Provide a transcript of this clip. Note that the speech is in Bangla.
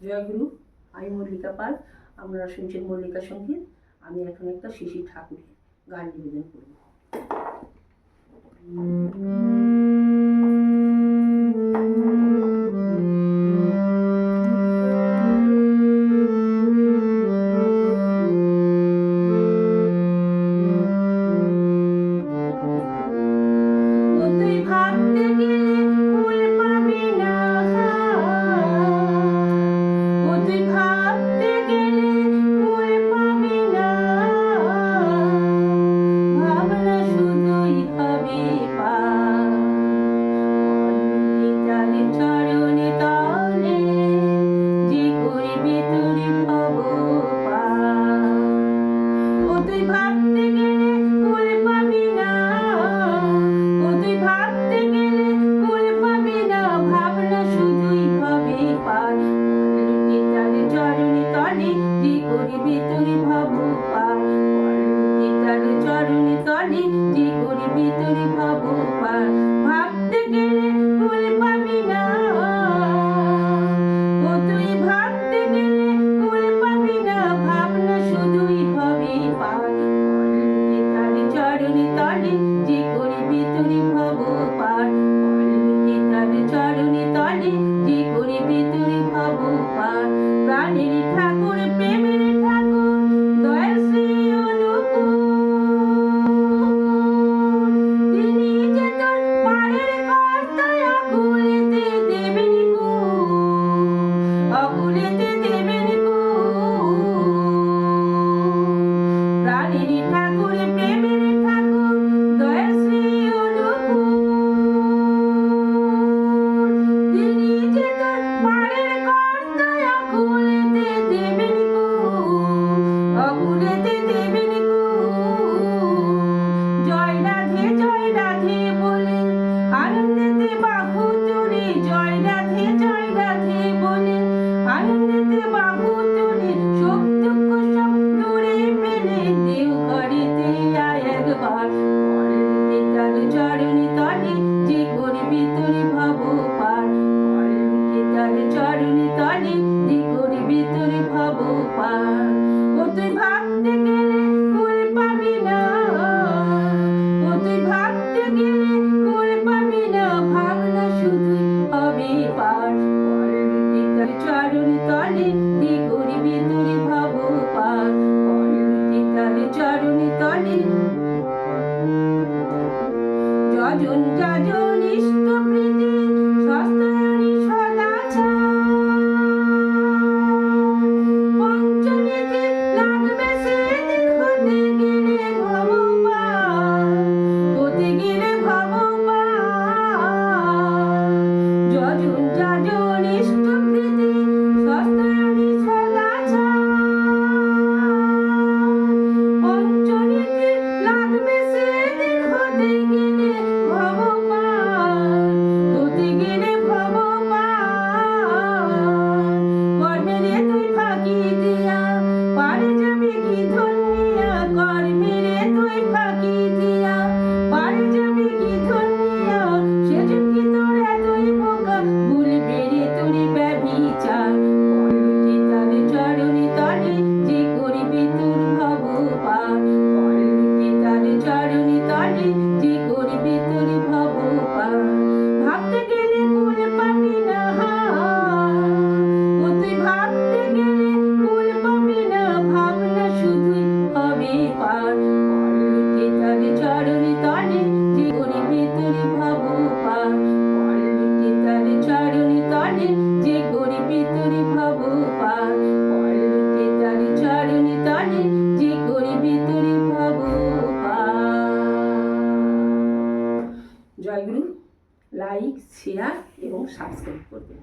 জয়গুরু আমি মল্লিকা পাল, আমরা শুনছেন মল্লিকা সংগীত আমি এখন একটা শিশির ঠাকুরের গান নিবেদন করব। শুধুই হবে পার। লুটি তার চরণে তলে তুই করিবি তুই ভাবু পার লুটি তার চরণে তলে তুই করিবি তুই ভাবু পার ভাব ভব পার চরণে তলে যে করিবি চরণী তলে যে করবি তোর ভব পার। তার চরণী তলে যে করবি তোর ভব পার। ও তুই ভাব থেকে লাইক শেয়ার এবং সাবস্ক্রাইব করবেন